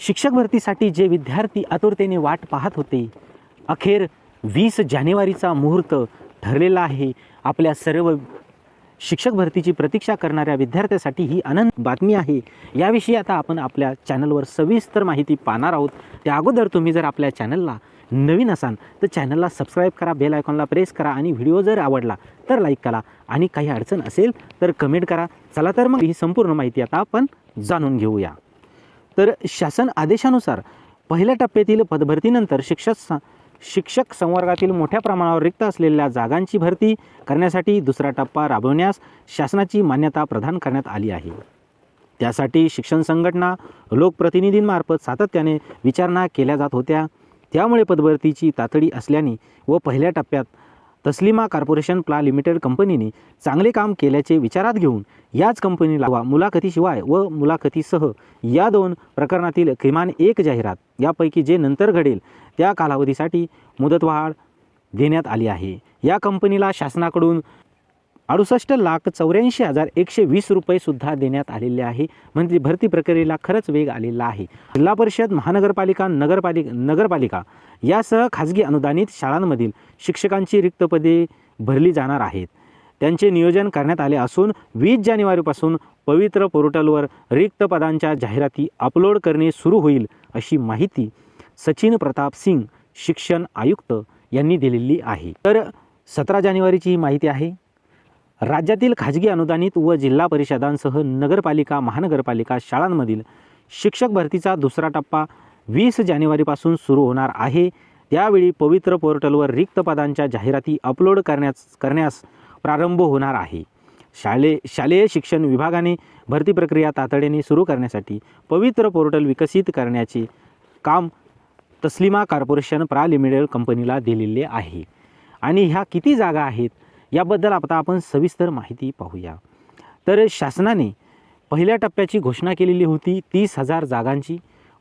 शिक्षक भरतीसाठी जे विद्यार्थी आतुरतेने वाट पाहत होते अखेर वीस जानेवारीचा मुहूर्त ठरलेला आहे. आपल्या सर्व शिक्षक भरतीची प्रतीक्षा करणाऱ्या विद्यार्थ्यासाठी ही आनंद बातमी आहे. याविषयी आता आपण आपल्या चॅनलवर सविस्तर माहिती पाहणार आहोत. त्या अगोदर तुम्ही जर आपल्या चॅनलला नवीन असाल तर चॅनलला सबस्क्राईब करा बेल आयकॉनला प्रेस करा आणि व्हिडिओ जर आवडला तर लाईक करा. आणि काही अडचण असेल तर कमेंट करा. चला तर मग ही संपूर्ण माहिती आता आपण जाणून घेऊया. तर शासन आदेशानुसार पहिल्या टप्प्यातील पदभरतीनंतर शिक्षक स- शिक्षक संवर्गातील मोठ्या प्रमाणावर रिक्त असलेल्या जागांची भरती करण्यासाठी दुसरा टप्पा राबवण्यास शासनाची मान्यता प्रदान करण्यात आली आहे. त्यासाठी शिक्षण संघटना लोकप्रतिनिधींमार्फत सातत्याने विचारणा केल्या जात होत्या. त्यामुळे पदभरतीची तातडी असल्याने व पहिल्या टप्प्यात तस्लिमा कॉर्पोरेशन प्ला लिमिटेड कंपनीने चांगले काम केल्याचे विचारात घेऊन याच कंपनीला वा मुलाखतीशिवाय व मुलाखतीसह या दोन प्रकरणातील किमान एक जाहिरात यापैकी जे नंतर घडेल त्या कालावधीसाठी मुदतवाढ देण्यात आली आहे. या कंपनीला शासनाकडून अडुसष्ट लाख चौऱ्याऐंशी हजार एकशे वीस रुपयेसुद्धा देण्यात आलेले आहे. म्हणजे भरती प्रक्रियेला खरंच वेग आलेला आहे. जिल्हा परिषद महानगरपालिका नगरपालिका नगरपालिका यासह खाजगी अनुदानित शाळांमधील शिक्षकांची रिक्त पदे भरली जाणार आहेत. त्यांचे नियोजन करण्यात आले असून वीस जानेवारीपासून पवित्र पोर्टलवर रिक्त पदांच्या जाहिराती अपलोड करणे सुरू होईल अशी माहिती सचिन प्रताप सिंग शिक्षण आयुक्त यांनी दिलेली आहे. तर सतरा जानेवारीची ही माहिती आहे. राज्यातील खाजगी अनुदानित व जिल्हा परिषदांसह नगरपालिका महानगरपालिका शाळांमधील शिक्षक भरतीचा दुसरा टप्पा वीस जानेवारीपासून सुरू होणार आहे. त्यावेळी पवित्र पोर्टलवर रिक्त पदांच्या जाहिराती अपलोड करण्यास करण्यास प्रारंभ होणार आहे. शाले शालेय शिक्षण विभागाने भरती प्रक्रिया तातडीने सुरू करण्यासाठी पवित्र पोर्टल विकसित करण्याचे काम तस्लिमा कॉर्पोरेशन प्रा लिमिटेड कंपनीला दिलेले आहे. आणि ह्या किती जागा आहेत? याबद्दल आता आपण सविस्तर माहिती पाहूया. तर शासनाने पहिल्या टप्प्याची घोषणा केलेली होती तीस हजार जागांची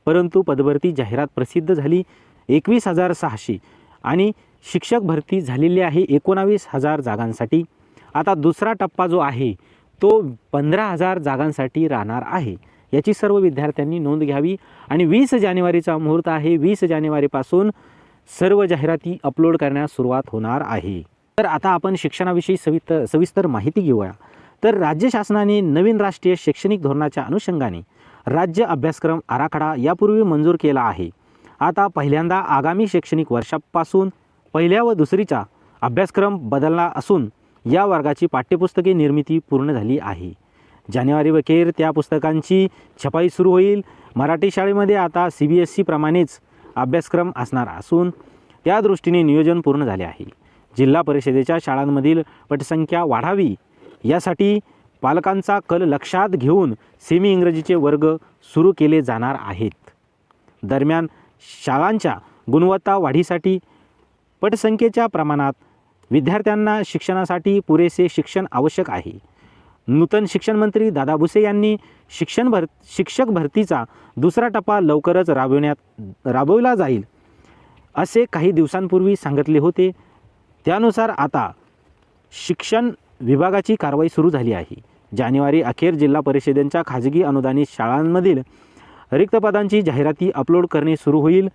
परंतु पदभरती जाहिरात प्रसिद्ध झाली एकवीस हजार सहाशे आणि शिक्षक भरती झालेली आहे एकोणावीस हजार जागांसाठी. आता दुसरा टप्पा जो आहे तो पंधरा हजार जागांसाठी राहणार आहे. याची सर्व विद्यार्थ्यांनी नोंद घ्यावी आणि वीस जानेवारीचा मुहूर्त आहे. वीस जानेवारीपासून सर्व जाहिराती अपलोड करण्यास सुरुवात होणार आहे. तर आता आपण शिक्षणाविषयी सविस्तर सविस्तर माहिती घेऊया. तर राज्य शासनाने नवीन राष्ट्रीय शैक्षणिक धोरणाच्या अनुषंगाने राज्य अभ्यासक्रम आराखडा यापूर्वी मंजूर केला आहे. आता पहिल्यांदा आगामी शैक्षणिक वर्षापासून पहिल्या व दुसरीचा अभ्यासक्रम बदलला असून या वर्गाची पाठ्यपुस्तके निर्मिती पूर्ण झाली आहे. जानेवारी अखेर त्या पुस्तकांची छपाई सुरू होईल. मराठी शाळेमध्ये आता सी बी एस सीप्रमाणेच अभ्यासक्रम असणार असून त्या दृष्टीने नियोजन पूर्ण झाले आहे. जिल्हा परिषदेच्या शाळांमधील पटसंख्या वाढावी. यासाठी पालकांचा कल लक्षात घेऊन सेमी इंग्रजीचे वर्ग सुरू केले जाणार आहेत. दरम्यान शाळांच्या गुणवत्ता वाढीसाठी पटसंख्येच्या प्रमाणात विद्यार्थ्यांना शिक्षणासाठी पुरेसे शिक्षण आवश्यक आहे. नूतन शिक्षण मंत्री दादा भुसे यांनी शिक्षण भर शिक्षक भरतीचा दुसरा टप्पा लवकरच राबविण्यात राबवला जाईल असे काही दिवसांपूर्वी सांगितले होते. त्यानुसार आता शिक्षण विभागाची कारवाई सुरू झाली आहे. जानेवारी अखेर जिल्हा परिषदेच्या खाजगी अनुदानित शाळांमधील रिक्त पदांची जाहिराती अपलोड करणे सुरू होईल.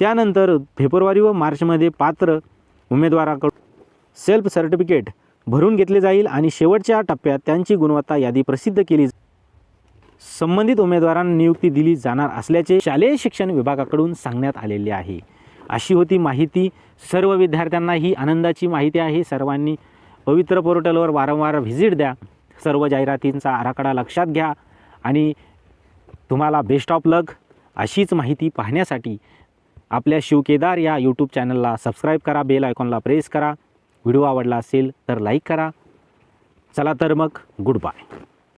त्यानंतर फेब्रुवारी व मार्चमध्ये पात्र उमेदवाराकडून सेल्फ सर्टिफिकेट भरून घेतले जाईल आणि शेवटच्या टप्प्यात त्यांची गुणवत्ता यादी प्रसिद्ध केली संबंधित उमेदवारांना नियुक्ती दिली जाणार असल्याचे शालेय शिक्षण विभागाकडून सांगण्यात आलेले आहे. अशी होती माहिती. सर्व विद्यार्थ्यांना ही आनंदाची माहिती आहे. सर्वांनी पवित्र पोर्टलवर वारंवार व्हिजिट द्या. सर्व जाहिरातींचा आराखडा लक्षात घ्या. आणि तुम्हाला बेस्ट ऑफ लक अशीच माहिती पाहण्यासाठी आपल्या शिवकेदार या यूट्यूब चॅनलला सबस्क्राईब करा. बेल आयकॉनला प्रेस करा. व्हिडिओ आवडला असेल तर लाईक करा. चला तर मग गुड बाय.